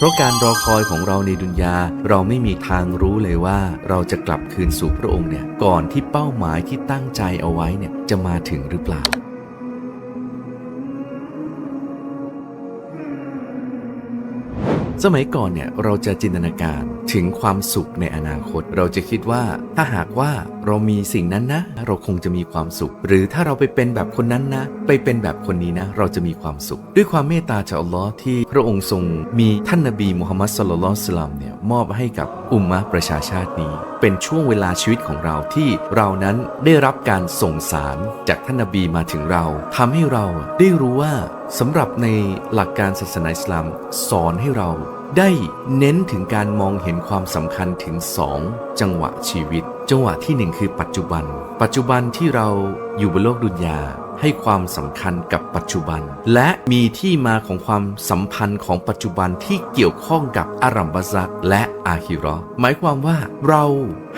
เพราะการรอคอยของเราในดุนยาเราไม่มีทางรู้เลยว่าเราจะกลับคืนสู่พระองค์เนี่ยก่อนที่เป้าหมายที่ตั้งใจเอาไว้เนี่ยจะมาถึงหรือเปล่าสมัยก่อนเนี่ยเราจะจินตนาการ ถึงความสุขในอนาคต เราจะคิดว่าถ้าหากว่าเรามีสิ่งนั้นนะ เราคงจะมีความสุข หรือถ้าเราไปเป็นแบบคนนั้นนะ ไปเป็นแบบคนนี้นะ เราจะมีความสุข ด้วยความเมตตาจากอัลลอฮ์ที่พระองค์ทรงมีท่านนบีมุฮัมมัดสุลลัลสลามเนี่ยมอบให้กับอุมมะประชาชาตินี้ เป็นช่วงเวลาชีวิตของเราที่เรานั้นได้รับการส่งสารจากท่านนบีมาถึงเราทำให้เราได้รู้ว่าสำหรับในหลักการศาสนาอิสลามสอนให้เรา ได้เน้นถึงการมองเห็นความสำคัญถึง 2 จังหวะชีวิต จังหวะที่ 1 คือปัจจุบัน ปัจจุบันที่เราอยู่บนโลกดุนยาให้ความสำคัญกับปัจจุบัน และมีที่มาของความสัมพันธ์ของปัจจุบันที่เกี่ยวข้องกับอารัมบาซักและอาคิเราะห์หมายความว่าเรา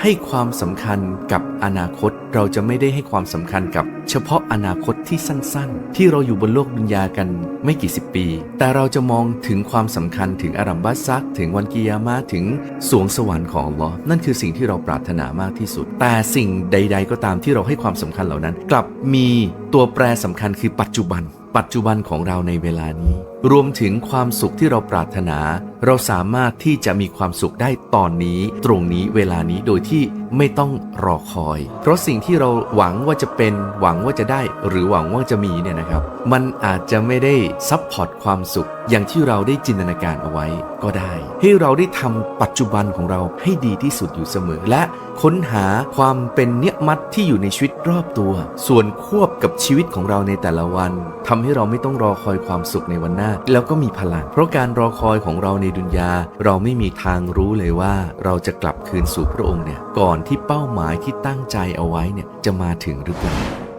ให้ความสำคัญกับอนาคต เราจะไม่ได้ให้ความสำคัญกับ เฉพาะอนาคตที่สั้นๆ ที่เราอยู่บนโลกดุนยากันไม่กี่สิบปี แต่เราจะมองถึงความสำคัญถึงอารัมบาซัก ถึงวันกิยามะถึงสวงสวรรค์ของลอนั่นคือสิ่งที่เราปรารถนามากที่สุด แต่สิ่งใด ๆ ก็ตามที่เราให้ความสำคัญเหล่านั้น กลับมีตัวแปรสำคัญคือปัจจุบัน ปัจจุบันของเราในเวลานี้ รวมถึงความสุขที่เราปรารถนา เราสามารถที่จะมีความสุขได้ตอนนี้ตรงนี้เวลานี้โดยที่ไม่ต้องรอคอย เพราะสิ่งที่เราหวังว่าจะเป็นหวังว่าจะได้ หรือหวังว่าจะมีเนี่ยนะครับ มันอาจจะไม่ได้ซับพอร์ตความสุข อย่างที่เราได้จินตนาการเอาไว้ก็ได้ ให้เราได้ทำปัจจุบันของเราให้ดีที่สุดอยู่เสมอ และค้นหาความเป็นเนียมัดที่อยู่ในชีวิตรอบตัว ส่วนควบกับชีวิตของเราในแต่ละวันทำให้เราไม่ต้องรอคอยความสุขในวันหน้า แล้วก็มีพลัง เพราะการรอคอยของเราในดุนยา เราไม่มีทางรู้เลยว่าเราจะกลับคืนสู่พระองค์เนี่ยก่อนที่เป้าหมายที่ตั้งใจเอาไว้เนี่ยจะมาถึงหรือเปล่า